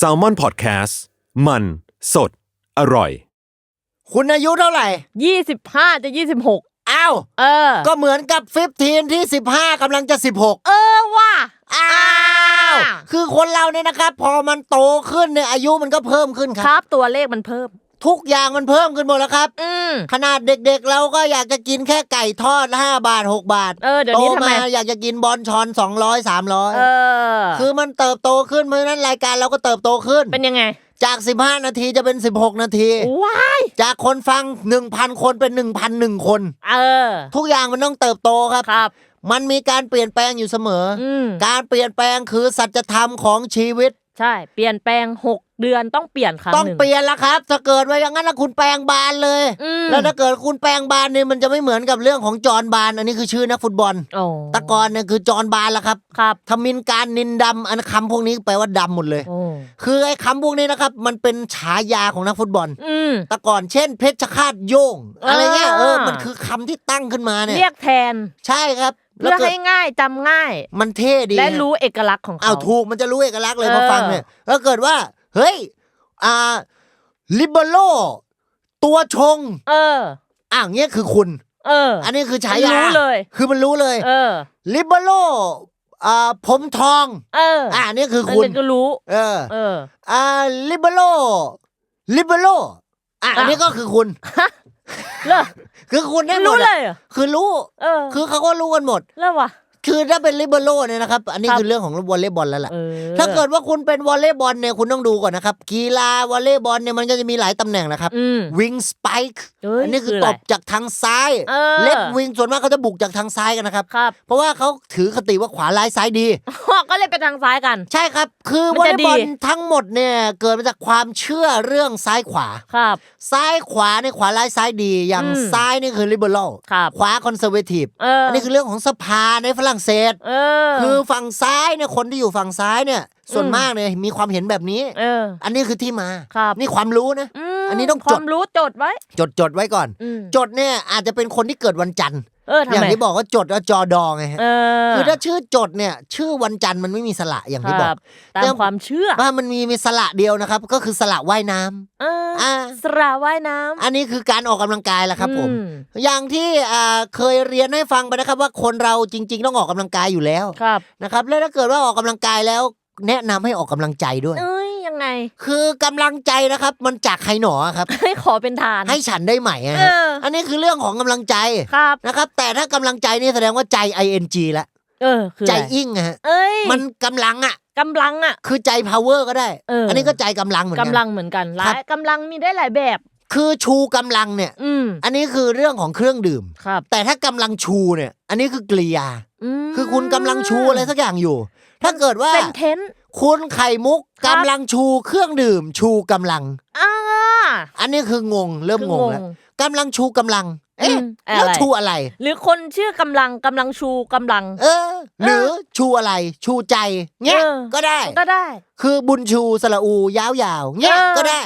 s a l m o n PODCAST มัน สด อร่อย คุณอายุเท่าไหร่ ยี่สิบห้าจะยี่สิบหกอ้าวเออ ก็เหมือนกับ15ที่ 15กำลังจะ 16 เออว่ะ อ้าว คือคนเราเนี่ยนะครับ พอมันโตขึ้นเนี่ยอายุมันก็เพิ่มขึ้นคครับ รับตัวเลขมันเพิ่ม ทุกอย่างมันเพิ่มขึ้นหมดแล้วครับ อืม ขนาดเด็กๆเราก็อยากจะกินแค่ไก่ทอด 5 บาท 6 บาทเออเดี๋ยวโตนี้ทำไม มาอยากจะกินบอลชอน 200 300เออคือมันเติบโตขึ้นเพราะฉะนั้นรายการเราก็เติบโตขึ้น เป็นยังไง จาก 15 นาทีจะเป็น 16 นาที ว้าย จากคนฟัง 1,000 คนเป็น 1,001 คน เออ ทุกอย่างมันต้องเติบโตครับ ครับ มันมีการเปลี่ยนแปลงอยู่เสมอออืม การเปลี่ยนแปลงคือสัจธรรมของชีวิต ใช่ เปลี่ยนแปลงหกเดือนต้องเปลี่ยนครั้งต้องหนึ่ง เปลี่ยนแล้วครับ ถ้าเกิดว่าอย่างนั้นนะคุณแปลงบานเลย อืม แล้วถ้าเกิดคุณแปลงบานเนี่ยมันจะไม่เหมือนกับเรื่องของจอห์นบาน อันนี้คือชื่อนักฟุตบอลโอ้แตะกอนเนี่ยคือจอห์นบานแล้วครับครับทมินการนินดำอันคำพวกนี้แปลว่าดำหมดเลย โอ้คือไอ้คำพวกนี้นะครับ มันเป็นฉายาของนักฟุตบอล อืม แต่ก่อนเช่นเพชรฆาตโย่งอะไรเงี้ยอ่าเออมันคือคำที่ตั้งขึ้นมาเนี่ย เรียกแทน ใช่ครับ เพื่อกิดให้ง่ายจำง่าย มันเท่ดีและฮะรู้เอกลักษณ์ของเขาอ้าวถูกมันจะรู้เอกลักษณ์เลยพอเออฟังเนี่ยแล้วเกิดว่า เฮ้ย อ่าลิเบโรตัวชง เอออ่างเงี้ยคือคุณ เออ อันนี้คือฉายารู้เลย คือมันรู้เลย เออลิเบโรอ่าผมทอง เออ อ่านี่คืออันคุณนี้ก็รู้ เออ เออ อ่าลิเบโรลิเบโรอะอันนี้อะก็คือคุณ เลอคือคุณได้หมรู้ดเลอะยเหรอคือรู้ เออ คือเขาก็รู้กันหมด แล้ววะ คือถ้าเป็นลิเบโรเนี่ยนะครับ อันนี้ครับคือเรื่องของวอลเลย์บอลแล้วล่ะเออถ้าเกิดว่าคุณเป็นวอลเลย์บอลเนี่ยคุณต้องดูก่อนนะครับ กีฬาวอลเลย์บอลเนี่ยมันก็จะมีหลายตำแหน่งนะครับอืมวิงสไปค์เอ้ยอันนี้คือคืออะไรตบจากทางซ้ายเออเล็บวิงส่วนมากเขาจะบุกจากทางซ้ายกันนะครับครับ เพราะว่าเขาถือคติว่าขวาร้ายซ้ายดี ก็เลยไปทางซ้ายกัน ใช่ครับ คือมันวอลจะเลย์บอลดีทั้งหมดเนี่ยเกิดมาจากความเชื่อเรื่องซ้ายขวา ครับ ซ้ายขวาในยขวาร้ายซ้ายดี อย่างอืมซ้ายนี่คือลิเบอรัลครับขวาคอนเซอร์เวทีฟเอออัอันนี้คือเรื่องของสภาในฝรั่งเศส เออ คือฝั่งซ้ายเนี่ยคนที่อยู่ฝั่งซ้ายเนี่ย ส่วนอืมมากเนี่ยมีความเห็นแบบนี้ เออ อันนี้คือที่มา ครับ นี่ความรู้นะ มอันนี้ต้องคจด วามรู้จดไว้ จดจดไว้ก่อน อืม จดเนี่ยอาจจะเป็นคนที่เกิดวันจันทร์ เออทำอย่างไมที่บอกว่าจดว่าจอดอไงฮะเออคือถ้าชื่อจดเนี่ย ชื่อวันจันทร์มันไม่มีสระอย่างที่บอครัก ตามความเชื่อว่ามันมีมีสระเดียวนะครับ ก็คือสระว่ายน้ำเอออ่า สระว่ายน้ำอันนี้คือการออกกำลังกายแหละครับผม อือย่างที่อ่าเคยเรียนให้ฟังไปนะครับ ว่าคนเราจริง ๆ ต้องออกกำลังกายอยู่แล้วครับ นะครับ แล้วถ้าเกิดว่าออกกำลังกายแล้ว แนะนำให้ออกกำลังใจด้วย เอ้ย ยังไง คือกำลังใจนะครับ มันจากใครหนอครับ ให้ขอเป็นทาน ให้ฉันได้ไหมอะเอฮะออันนี้คือเรื่องของกำลังใจครับนะครับ แต่ถ้ากำลังใจนี่แสดงว่าใจ ing ละเออคือใจอะไรอิ่งอะฮะเอ้ยมันกำลังอะกำลังอะ คือใจ power ก็ได้เอออันนี้ก็ใจกำลังเหมือนกักำลังเหมือนกันหลาครัยบกำลังมีได้หลายแบบคือชูกำลังเนี่ยอืมอันนี้คือเรื่องของเครื่องดื่มครับ แต่ถ้ากำลังชูเนี่ย อันนี้คือกริยามคือคุณกำลังชูอะไรสักอย่างอยู่ ถ้าเกิดว่าเซนเทน คุณไข่มุกครักำบ ลังชูเครื่องดื่ม ชูกำลัง อ่า อันนี้คืองง เริ่มคืองงงแล้วกำลังชูกำลัง เอ๊ะอืมอะไร แล้วชูอะไร หรือคนชื่อกำลังกำลังชูกำลัง เออ หรือชูอะไร ชูใจเงี้ยเออ ก็ได้ ก็ได้ คือบุญชูสระอูยาวๆเงี้ยเออ ก็ได้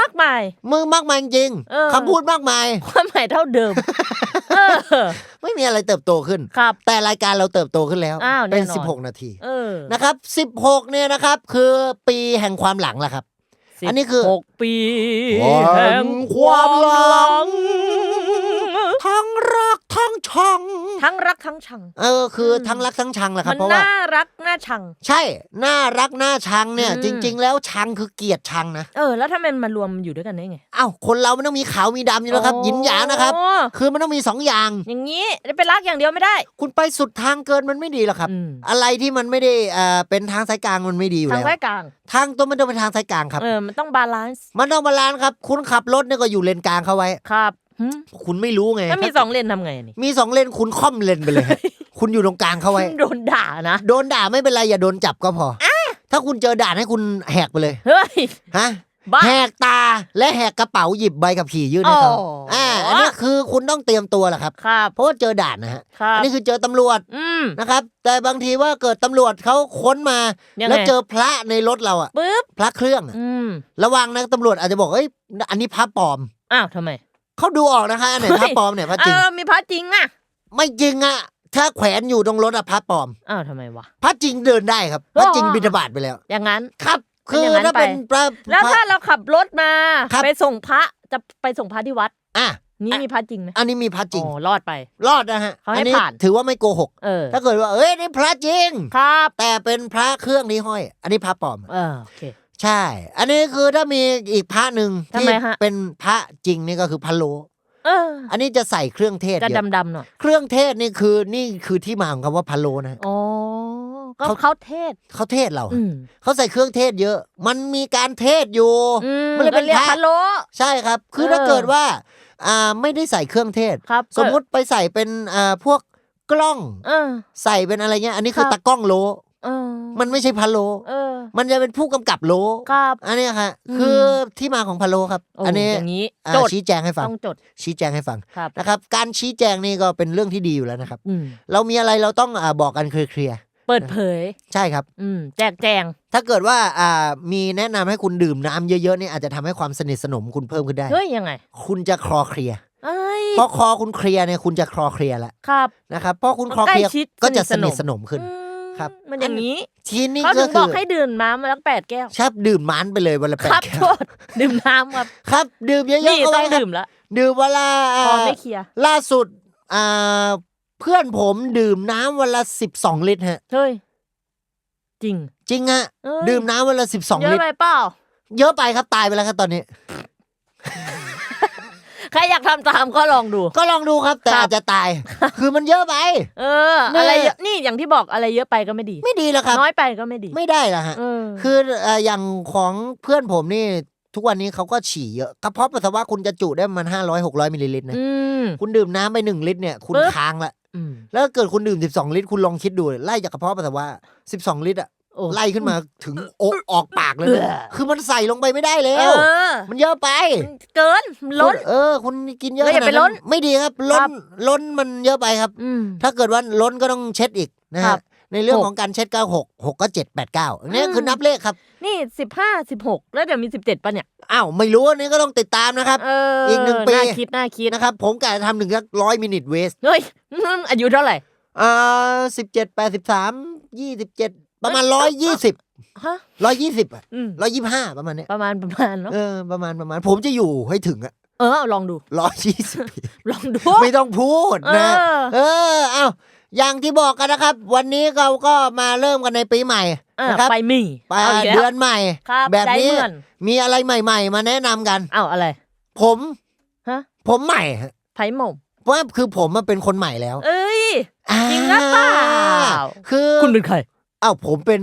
มากมาย มือมากมายจริงเออ คำพูดมากมาย ความหมายเท่าเดิม เออ ไม่มีอะไรเติบโตขึ้น ครับ แต่รายการเราเติบโตขึ้นแล้ว อ้าวเป็นแน่นอน16 นาทีเออนะครับ 16 เนี่ยนะครับ คือปีแห่งความหลังแหละครับ อันนี้คือ หกปีแห่งความหลังงทั้งรัก ทั้งชัง ทั้งรักทั้งชัง เออคืออมทั้งรักทั้งชังแหละครัมับนเพราะว่า น่ารักน่าชัง ใช่ น่ารักน่าชังเนี่ย อืม จริง ๆ แล้วชังคือเกลียดชังนะเออ แล้วทำไมมันมารวมอยู่ด้วยกันได้ไงอ้าวคนเรามันต้องมีขาวมีดำอยู่แล้วครับหยินหยางนะครับอ๋อคือมันต้องมีสองอย่าง อย่างนี้จะไปรักอย่างเดียวไม่ได้คุณไปสุดทางเกินมันไม่ดีหรอกครับ อืมอะไรที่มันไม่ได้เอ่อเป็นทางสายกลางมันไม่ดีอยู่ทางแล้วซ้ายกลางทางตัวมันต้องเป็นทางสายกลางครับ เออมันต้องบาลานซ์มันต้องบาลานซ์ครับ คุณขับรถเนี่ยก็อยู่เลนกลางเข้าไว้ ครับหึ คุณไม่รู้ไงถ้ามีสองเลนทำไงนี่มีสองเลนคุณค่อมเลนไปเลยฮะคุณอยู่ตรงกลางเข้าไว้ โดนด่านะ โดนด่าไม่เป็นไรอย่าโดนจับก็พออถ้าคุณเจอด่านให้คุณแหกไปเลย เฮ้ย ฮะบ้าแหกตาและแหกกระเป๋าหยิบใบขับขี่ยื่นให้เขาอ๋ออ่อ่า อันนี้คือคุณต้องเตรียมตัวแหละครับครับเพราะว่าเจอด่านนะฮะครับอันนี้คือเจอตำรวจอืมนะครับ แต่บางทีว่าเกิดตำรวจเขาค้นมายังไงแล้วเจอพระในรถเราอะปึ๊บพระเครื่องอะอืมระวังนะตำรวจอาจจะบอกเอ้ย อันนี้พระปลอม อ้าวทำไม เขาดูออกนะคะอันไหนเฮ้ยพระปลอมเนี่ยพระจริงอ้าวมีพระจริงอะ ไม่จริงอะถ้าแขวนอยู่ตรงรถอะพระปลอม อ้าวทำไมวะ พระจริงเดินได้ครับ พระจริงอ๋อบิณฑบาตไปแล้ว อย่างนั้น ครับเป็นคืออย่างนั้นถ้าเป็นไปพระแล้วพระถ้าเราขับรถมาครับไปส่งพระจะไปส่งพระที่วัด อะนี่อะมีพระจริงไหมอันนี้มีพระจริงอ๋อรอดไป รอดนะฮะเขาให้อันี้ผ่านถือว่าไม่โกหกเออถ้าเกิดว่าเอ้ยนี่พระจริง ครับ แต่เป็นพระเครื่องนี้ห้อย อันนี้พระปลอมเออโอเค ใช่ อันนี้คือถ้ามีอีกพระหนึ่งทำที่ไมฮะ เป็นพระจริงนี่ก็คือพะโล เอออันนี้จะใส่เครื่องเทศจะเยอะดำๆหน่อยเครื่องเทศนี่คือนี่คือที่มาของคำว่าพะโลนะฮะอ๋อก็เขา เขาเทศ เขาเทศเราอืมเขาใส่เครื่องเทศเยอะ มันมีการเทศอยู่ อืมมันเลยเป็นก็เรียกพระ พะโล้ใช่ครับ คือเออถ้าเกิดว่าอ่าไม่ได้ใส่เครื่องเทศ ครับสมมุติไปใส่เป็นอ่าพวกกล้อง เออ ใส่เป็นอะไรเงี้ย อันนี้คือครับตากล้องโล เออมันไม่ใช่พะโล เออ มันจะเป็นผู้กำกับโลครับอันเนี้ยค่ะอืมคือที่มาของพะโลครับโอ้อันนี้อย่างนี้อ่าจดชี้แจงให้ฟัง ต้องจดชี้แจงให้ฟังครับนะครับ การชี้แจงนี่ก็เป็นเรื่องที่ดีอยู่แล้วนะครับ อืมเรามีอะไรเราต้องอ่าบอกกันเคลียร์เปิดเผย ๆใช่ครับ อืม แจกแจง ถ้าเกิดว่าอ่ามีแนะนำให้คุณดื่มน้ำเยอะๆเนี่ยอาจจะทำให้ความสนิทสนมคุณเพิ่มขึ้นได้ เฮ้ย ยังไง คุณจะคลอเคลียร์เอ้ยพอคอคุณเคลียร์เนี่ยคุณจะคลอเคลียร์แล้วครับ นะครับพอคุณคลอเคลียร์ใกล้ชิดก็จะสสนินิททสสนนมมขึ้น อืม ครับ มันอย่างนี้ทีนี้เขาก็ถึงคืบออกให้ดื่มน้ำมาแล้วแปดแก้ว ชอบดื่มมันไปเลยวันละแปครัดบแก้โทวษดื่มน้ำครับครับ ดื่มเยอะนี่ๆเอาต้อไว้งครับดื่มละดื่มเวลาคอไม่เคลียร์ล่าสุดอ่าเพื่อนผมดื่มน้ำวันละสิบสองลิตรฮะ เฮ้ยจริง จริงฮะเอ้ย ดื่มน้ำวันละสิบสองเยลิอะตร ไปเปล่า เยอะไปครับตายไปแล้วครับตอนนี้ ใครอยากทำตามก็ลองดู ก็ลองดูครับแต่ครับ อาจจะตาย คือมันเยอะไป เออเนี่ยอะไรเยอะนี่อย่างที่บอกอะไรเยอะไปก็ไม่ดี ไม่ดีแล้วครับ น้อยไปก็ไม่ดีไม่ได้ละฮะ เออ คือเอ่ออย่างของเพื่อนผมนี่ ทุกวันนี้เขาก็ฉี่เยอะกระเพาะปัสสาวะคุณจะจุได้ประมันห้าร้อยหกร้อยมิลลิลิตรนะอืม คุณดื่มน้ำไปหนึ่งลิตรเนี่ยคุณปึ๊บ ค้างละอืม แล้วเกิดคุณดื่มสิบสองลิตรคุณลองคิดดูไล่จากกระเพาะปัสสาวะสิบสองลิตรอะโอ้ ไล่ขึ้นมาถึงโอะออกปากเลยนะเออคือมันใส่ลงไปไม่ได้แล้เอว อ มันเยอะไปเกินล้นคุณเออคุณกินเยอะเอออย่าไปขดล้นไม่ดีครับ ล้ครันบล้นมันเยอะไปครับ อืม ถ้าเกิดว่าล้นก็ต้องเช็ดอีกนะครัฮะบในเรื่องหกของการเช็ดก็หกหกก็เจ็ดแปดเก้าอันนี้อืม คือนับเลขครับนี่สิบห้าสิบหกแล้วเดี๋ยวมีสิบเจ็ดป่ะเนี่ยอ้าวไม่รู้อันนี้ก็ต้องติดตามนะครับ เอออีอีกหนึ่งปี น่าคิดน่าคิดนะครับ ผมกะจะทำหนึ่งสักร้อยมินิทเวสเฮ้ยอายุเท่าไหร่ อ่าสิบเจ็ดแปดสิบสามยี่สิบเจ็ด ประมาณร้อยยี่สิบฮะร้อยยี่สิบอืมร้อยยี่ห้าประมาณเนี้ยประมาณประมาณเนาะเออประมาณประมาณ ผมจะอยู่ให้ถึงอะเออลองดู ร้อยยี่สิบ ลองดู ไม่ต้องพูดเอนะอเออ เอาอย่างที่บอกกันนะครับ วันนี้เราก็มาเริ่มกันในปีใหม่อะนะครับไปหมีไปเอาอีกแล้วเดือนใหม่ ครับแบบนี้ได้เหมือนมีอะไรใหม่ ๆ มาแนะนำกันเอาอะไร ผม ฮะ ผมใหม่ฮะไผ่หม่งเพราะว่าคือผมมันเป็นคนใหม่แล้วเอ้ยอ่าจริงหรือเปล่า คือ คุณเป็นใครเอ้าผมเป็น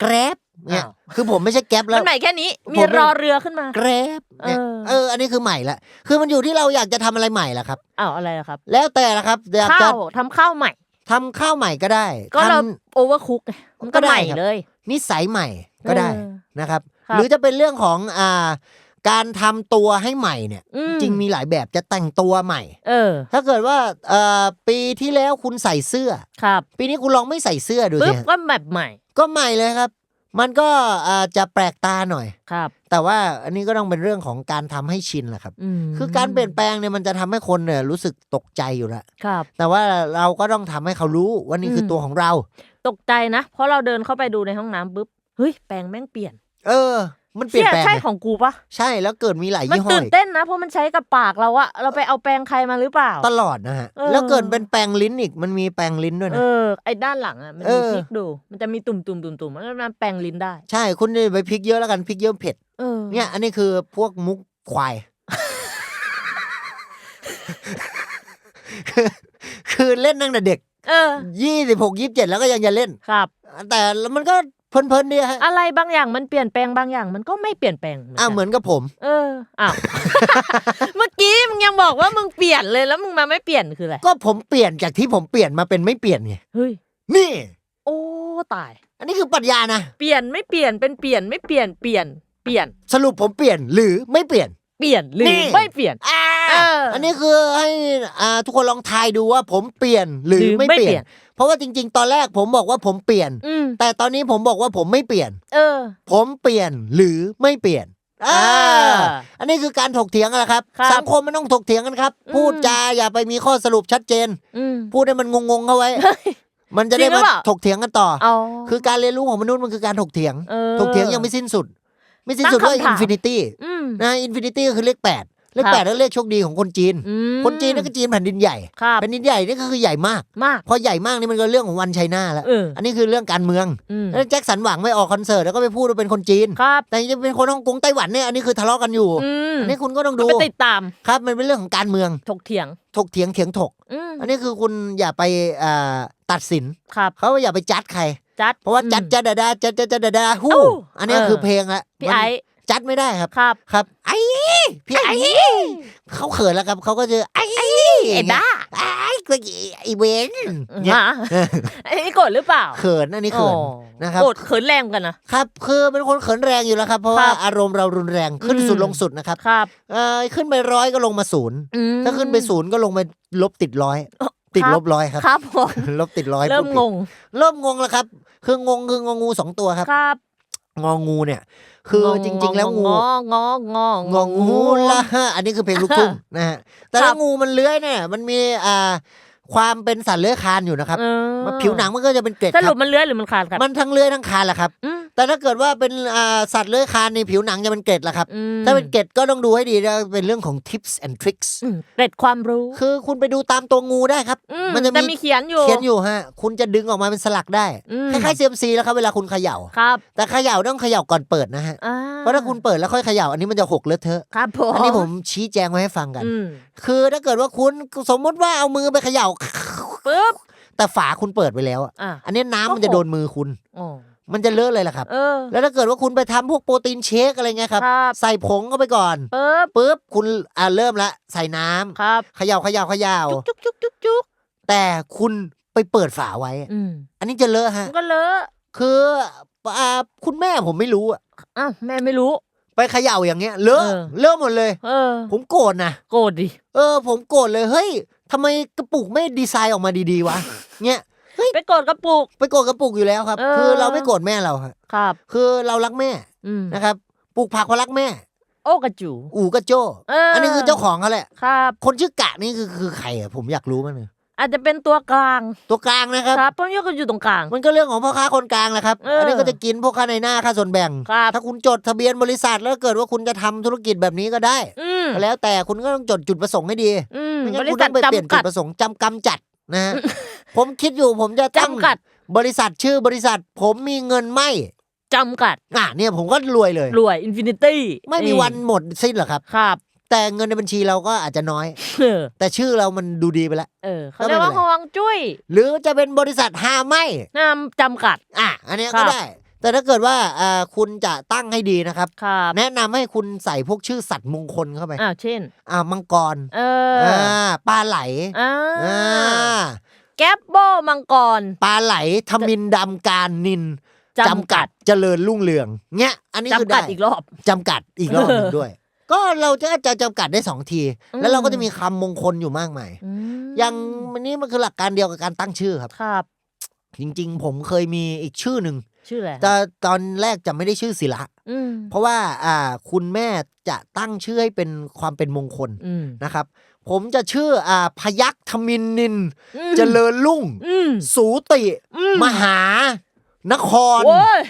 แกร็บเนี่ยอ้าว คือผมไม่ใช่แกร็บแล้มัวนใหม่แค่นี้ มีผมเป็น รอเรือขึ้นมา แกร็บเนี่ยเออ เออ อันนี้คือใหม่ละคือมันอยู่ที่เราอยากจะทำอะไรใหม่ละครับ อ้าวอะไรอะครับแล้วแต่ละครับอยากข้าจะวทำข้าวใหม่ ทำข้าวใหม่ก็ได้ก็เราทโอเวอร์คุกไงมันก็ก็ได้ใหม่ครับ เลยำนิสัยใหม่ก็ได้เออนะครับครับหรือจะเป็นเรื่องของอ่า การทำตัวให้ใหม่เนี่ย อืจริงมีหลายแบบจะแต่งตัวใหม่ เออ ถ้าเกิดว่าเอ่อปีที่แล้วคุณใส่เสื้อ ครับปีนี้คุณลองไม่ใส่เสื้อดูปึ๊สิบฮะก็แบบใหม่ก็ใหม่เลยครับ มันก็อ่าจะแปลกตาหน่อย ครับ แต่ว่าอันนี้ก็ต้องเป็นเรื่องของการทำให้ชินแหละครับ อืมคือการเปลี่ยนแปลงเนี่ยมันจะทำให้คนเนี่ยรู้สึกตกใจอยู่แล้วครับ แต่ว่าเราก็ต้องทำให้เขารู้ว่านี่คืออม ตัวของเรา ตกใจนะ เพราะเราเดินเข้าไปดูในห้องน้ำปุ๊บเฮ้ยแปลงแม่งเปลี่ยน เออ มันเปลี่ยนแปลงใช่ไงของกูปะใช่แล้วเกิดมีหลายมันยี่ห้อตื่นอีกเต้นนะ เพราะมันใช้กับปากเราอะเราไปเอาแปรงใครมาหรือเปล่า ตลอดนะฮะเออแล้วเกิดเป็นแปลงลิ้นอีกมันมีแปลงลิ้นด้วยเอนะอไอ้ด้านหลังอะมันเอมีอพลิกดู มันจะมีตุ่มตุ่มตุ่มตุ่มแล้วมันแปรงลิ้นได้ ใช่คุณนี่ไปพริกเยอะแล้วกันพริกเยอะเผ็ดเออเนี่ยอันนี้คือพวกมุกควายคือคือเล่นตั้งแต่เด็กเออยี่สิบหกยี่สิบเจ็ดแล้วก็ยังจะเล่นครับ แต่มันก็ เพลินๆดีฮะอะไรบางอย่างมันเปลี่ยนแปลงบางอย่างมันก็ไม่เปลี่ยนแปลงเหมือนอ่ากันเหมือนกับผม เอออ้าวเมื่อกี้มึงยังบอกว่ามึงเปลี่ยนเลยแล้วมึงมาไม่เปลี่ยนคืออะไรก็ผมเปลี่ยนจากที่ผมเปลี่ยนมาเป็นไม่เปลี่ยนไงเฮ้ยนี่ โอ้ตาย อันนี้คือปรัชญานะเปลี่ยนไม่เปลี่ยนเป็นเปลี่ยนไม่เปลี่ยนเปลี่ยนเปลี่ยน สรุปผมเปลี่ยนหรือไม่เปลี่ยน เปลี่ยนหรืนี่อไม่เปลี่ยน อ่าเอออัอันนี้คือให้อ่าทุกคนลองทายดูว่าผมเปลี่ยนหรือหรือไม่ไม่เปลี่เปลี่ยนยนเพราะว่าจริง ๆ ตอนแรกผมบอกว่าผมเปลี่ยน อืมแต่ตอนนี้ผมบอกว่าผมไม่เปลี่ยน เออ ผมเปลี่ยนหรือไม่เปลี่ยนอ่าอ่าอันนี้คือการถกเถียงกันแหละครับ ครับสังคมมันต้องถกเถียงกันครับ อืม พูดจาอย่าไปมีข้อสรุปชัดเจน อืม พูดให้มันงงๆเข้าไว้ มันจะได้จริงหรืมาอเปล่า ถกเถียงกันต่อ อ๋อ คือการเรียนรู้ของมนุษย์มันคือการถกเถียง เออ ถกเถียงยังไม่สิ้นสุด ไม่สิ้นสุดตั้งด้วยคำถามอินฟินิตี้อืมนะอินฟินิตี้ก็คือเลขแปดเลขครับแปดนั่นเลขโชคดีของคนจีนอืมคนจีนนั่นก็จีนแผ่นดินใหญ่ครับแผ่นดินใหญ่นี่ก็คือใหญ่มากมากพอใหญ่มากนี่มันก็เรื่องของวันไชน่าแล้วเอออันนี้คือเรื่องการเมืองอืมแล้วแจ็คสันหวังไม่ออกคอนเสิร์ตแล้วก็ไปพูดว่าเป็นคนจีนครับแต่จะเป็นคนฮ่องกงไต้หวันเนี่ยอันนี้คือทะเลาะกันอยู่อืมอันนี้คุณก็ต้องดูไปติดตามครับมันเป็นเรื่องของการเมืองถกเถียงถกเถียงเถียงถกอืมอันนี้คือคุณอย่าไปอ่าตัดสินครับเขาอย่าไปจัดใคร จัดเพราะว่าจัดอืมจัดดาดาจัดจัดจัดดาดาฮู้เอ้าอันนี้เออคือเพลงละพี่มันไอ้จัดไม่ได้ครับครับครับไอ้พี่ไอ้เขาเขินแล้วครับเขาก็จะไอ้ไอ้บ้าไอ้ก็ไอ้เวนเนี่ยฮะไอ้นี่โกรธหรือเปล่าเขินอันนี้เขินอ๋อนะครับโกรธเขินแรงกันนะครับคือเป็นคนเขินแรงอยู่แล้วครับ เพราะว่าครับอารมณ์เรารุนแรงขึ้นอืมสุดลงสุดนะครับครับเอ่อขึ้นไปร้อยก็ลงมาศูนย์อืมถ้าขึ้นไปศูนย์ก็ลงไปลบติดร้อยเอ้า ติดครับลบร้อยครับ ครับผมลบติดร้อยเริ่มพูดผิดงง เริ่มงงแล้วครับ คืองงคืององูสองตัวครับครับงองูเนี่ย คือจริง ๆ แล้วงูงองององงองูละฮะอันนี้คือเพลงลูกทุ่งนะฮะแต่ครัถ้าบงูมันเลื้อยเนี่ย มันมีอ่าความเป็นสัตว์เลื้อยคลานอยู่นะครับเออผิวหนังมันก็จะเป็นเกล็ดสครุรัปบมันเลื้อยหรือมันคลานครับมันทั้งเลื้อยทั้งคลานแหละครับอืม แต่ถ้าเกิดว่าเป็นอ่าสัตว์เลื้อยคลานในผิวหนังจะเป็นเกล็ดละครับอืมถ้าเป็นเกล็ดก็ต้องดูให้ดีนะเป็นเรื่องของ tips and tricks อืมเกร็ดความรู้ คือคุณไปดูตามตัวงูได้ครับอืมมันจะแต่มีมีเขียนอยู่เขียนอยู่ฮะ คุณจะดึงออกมาเป็นสลักได้อืมคล้ายๆเซียมซีแล้วครับเวลาคุณเขย่าครับแต่เขย่าต้องเขย่าก่อนเปิดนะฮะอ่เพราะถ้าคุณเปิดแล้วค่อยเขย่าอันนี้มันจะหกเลอะเทอะครับผมอันนี้ผมชี้แจงไว้ให้ฟังกันอืมคือถ้าเกิดว่าคุณสมมติว่าเอามือไปเขย่าปึ๊บแต่ฝาคุณเปิดไปแล้วอะอะอันนี้น้ำมันก็หกจะโดนมือคุณอ๋อ มันจะเลอะเลยล่ะครับ เออ แล้วถ้าเกิดว่าคุณไปทำพวกโปรตีนเชคอะไรเงี้ยครับ ครับใส่ผงเข้าไปก่อนปึ๊บปุ๊บคุณอ่าเริ่มละใส่น้ำครับเขย่าเขย่าเขย่าจุกจุกจุกจุกแต่คุณไปเปิดฝาไว้ อืมอันนี้จะเลอะฮะ มันก็เลอะคืออ่าคุณแม่ผมไม่รู้อะอ้าวแม่ไม่รู้ ไปเขย่าอย่างเงี้ยเลอะเออ เลอะหมดเลย เออ ผมโกรธนะ โกรธดิ เออผมโกรธเลยเฮ้ยทำไมกระปุกไม่ดีไซน์ออกมาดีๆวะ เนี่ย ไปโกรธกระปุก ไปโกรธกระปุกอยู่แล้วครับ เออ คือเราไม่โกรธแม่เราฮะครับ คือเรารักแม่อืมนะครับปลูกผักเพราะรักแม่ โอ้กระจู อู่กระโจเอออันนี้คือเจ้าของเขาแหละ ครับ คนชื่อกะนี่คือคือใครอะผมอยากรู้มากเลยอาจจะเป็นตัวกลางตัวกลางนะครับ ครับเพราะยกกันอยู่ตรงกลาง มันก็เรื่องของพ่อค้าคนกลางแหละครับ เอออัอันนี้ก็จะกินพวกค่าในหน้าค่าส่วนแบ่ง ครับ ถ้าคุณจดทะเบียนบริษัทแล้วเกิดว่าคุณจะทำธุรกิจแบบนี้ก็ได้ อืมก็แล้วแต่คุณก็ต้องจดจุดประสงค์ให้ดีอืมไม่งั้บนริคุณษัต้ทองไปเปลี่ยนจำจุกัดดประสงค์จำกำจัด นะฮะผมคิดอยู่ผมจะตั้งจำกัด บริษัทชื่อบริษัท ผมมีเงินไม่จำกัด อะเนี่ยผมก็รวยเลยรวยอินฟินิตี้ไม่มีวันหมดสิ้นหรอกครับ ครับ แต่เงินในบัญชีเราก็อาจจะน้อยเออแต่ชื่อเรามันดูดีไปแล้วเออเขาเรียกว่าก็ไม่เป็นไรฮวงจุ้ยหรือจะเป็นบริษัทฮาไม่นามจำกัด อะอันเนี้ยครัก็บได้ แต่ถ้าเกิดว่าอ่าคุณจะตั้งให้ดีนะครับครับแนะนำให้คุณใส่พวกชื่อสัตว์มงคลเข้าไปอ้าวเช่นอ่ามังกรเอออ่าปลาไหลอ่าอ่าแก๊ปโบมังกร ปลาไหลทมินดำการนินจำกัดเจริญรุ่งเรืองเนี้ยอันนี้คือจำกัได้ดอีกรอบจำกัดอีกรอบหนึ่งด้วย ก็เราจะจะจำกัดได้สองทีอืมแล้วเราก็จะมีคำมงคลอยู่มากมายอืมอย่างอันนี้มันคือหลักการเดียวกับการตั้งชื่อครับครับ จริง ๆ ผมเคยมีอีกชื่อหนึ่ง ชื่ออะไรแต่ตอนแรกจะไม่ได้ชื่อศิละอืมเพราะว่าอ่าคุณแม่จะตั้งชื่อให้เป็นความเป็นมงคลอืมนะครับ ผมจะชื่ออ่าพยัคฆ์ธมินนินอืมเจริญรุ่งอืมสูติอืมมหานครโอ้ย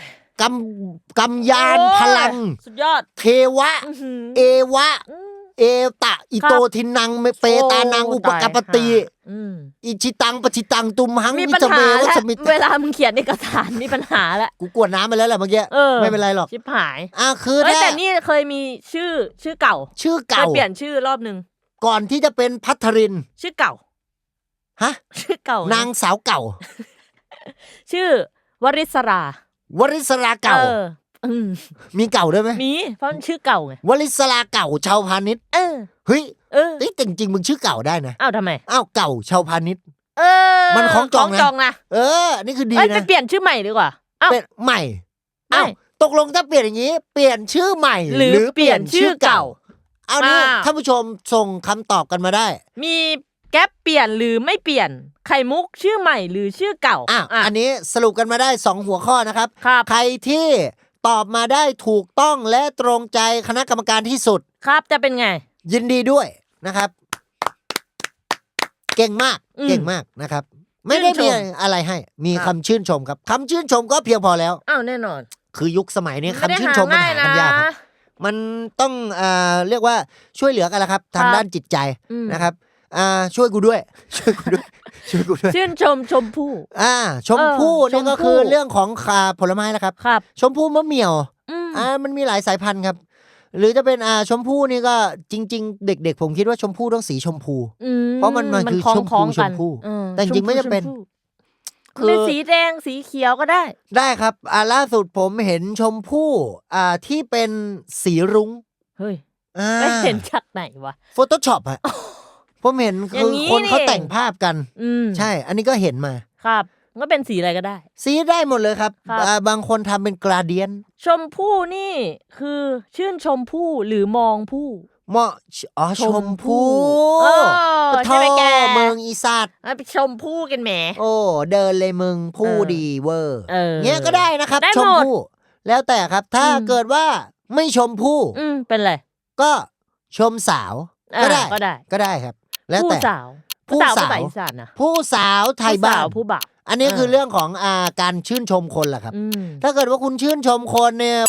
กำกำยานโอ้ยพลัง สุดยอด เทวะอื้อหือเอวะอืม เอตะ อิโตทินังเมเปตานังโอุปกปปติตายห่าอืมอิชิตังปชิตังตุมหังมีมิปัญจเมหาวแล้วสมิตเวลามึงเขียนเอกสารมีปัญหาแล้วกูกวดน้ำไปแล้วแหละเมื่อกี้เออไม่เป็นไรหรอกชิบหายอ่าคือเอ้ยถ้าแต่นี่เคยมีชื่อชื่อเก่า ชื่อเคเก่ายเปลี่ยนชื่อรอบหนึ่งก่อนที่จะเป็นพัทริน ชื่อเก่าฮะชื่อเก่า นางสาวเก่า ชื่อวริศราวริศราเก่า อออืมมีเก่าด้วยไหมมีเพราะมันชื่อเก่าไงวริศราเก่าชาวพาณิชย์เออเฮ้ยเออเฮ้ยแต่จริงๆมึงชื่อเก่าได้นะอ้าวทำไม อ้าวเก่าชาวพาณิชย์ เออมันของจองนะจองนะเออนี่คือดีเอ้ยไปนะเปลี่ยนชื่อใหม่ดีกว่าอ้าวเป็นใหม่ไม่อ้าวตกลงถ้าเปลี่ยนอย่างนี้ เปลี่ยนชื่อใหม่หรือเปลี่ยนชื่อเก่าเอานี่อ่า ท่านผู้ชมส่งคำตอบกันมาได้ มีแก๊ปเปลี่ยนหรือไม่เปลี่ยน ไข่มุกชื่อใหม่หรือชื่อเก่าอะอะอันนี้สรุปกันมาได้สองหัวข้อนะครับ ครับ ใครที่ ตอบมาได้ถูกต้องและตรงใจคณะกรรมการที่สุด ครับจะเป็นไง ยินดีด้วยนะครับ เก่งมากอืมเก่งมากนะครับ ไม่ได้ชื่มีนชมอะไรให้ มีครัคำบ ชื่นชมครับคำชื่นชมก็เพียงพอแล้ว อ้าวแน่นอนคือยุคสมัยนี้ไม่ได้คำชื่นชมมันหากันยากครับนะมันต้องอ่าเรียกว่าช่วยเหลือกันละครับครัทางบด้านจิตใจอืมนะครับ อ่าช่วยกูด้วย ช่วยกูด้วยช่วยกูด้วย ชื่นชมชมพู่ อ่า ชมพู่เออนี่ก็ชมพู่ คือเรื่องของขาผลไม้แล้วครับ ครับ ชมพู่มะเหมี่ยว อืม อ่ามันมีหลายสายพันธุ์ครับ หรือจะเป็นอ่าชมพู่นี่ก็จริง ๆ เด็ก ๆ ผมคิดว่าชมพู่ต้องสีชมพู อืเพราะมันมันคือล้งชมพูล้งกันชมพู่เออแต่จริงๆไม่จำเป็นชพูคือ เป็นสีแดงสีเขียวก็ได้ ได้ครับ อ่าล่าสุดผมเห็นชมพู่อ่าที่เป็นสีรุ้งเฮ้ยอ่าไม่เห็นจากไหนวะ โฟโต้ช็อปอะ ผมเห็นอย่าคืงอนี้คนเขานี่เองแต่งภาพกัน อืมใช่ อันนี้ก็เห็นมา ครับก็เป็นสีอะไรก็ได้ สีได้หมดเลยครับครับ อ่าบางคนทำเป็นกราเดียนชมพู่นี่คือชื่นชมพู่หรือมองผู้ เหมาะอ๋อชมพู่เออปะใช่ไหมแก เมืองอีสัตว์เอาไปชมพู่กันแหม โอ้เดินเลยมึงผู้เออดีเวอร์เออเงี้ยก็ได้นะครับ ได้ชมหมดพู่แล้วแต่ครับถ้าอืม เกิดว่าไม่ชมพู่อืมเป็นไรก็ชมสาวอ่าก็ได้ก็ได้ ก็ได้ครับ แล้วผู้แต่สาวผู้สาวสาวภาษาอีสานนะผู้สาวไทยผู้บ้าสานวผู้บ่าว อันนี้คือเออเรื่องของอาการชื่นชมคนแหละครับ อืม ถ้าเกิดว่าคุณชื่นชมคนเนี่ย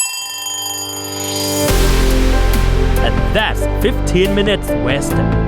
And that's 15 minutes west.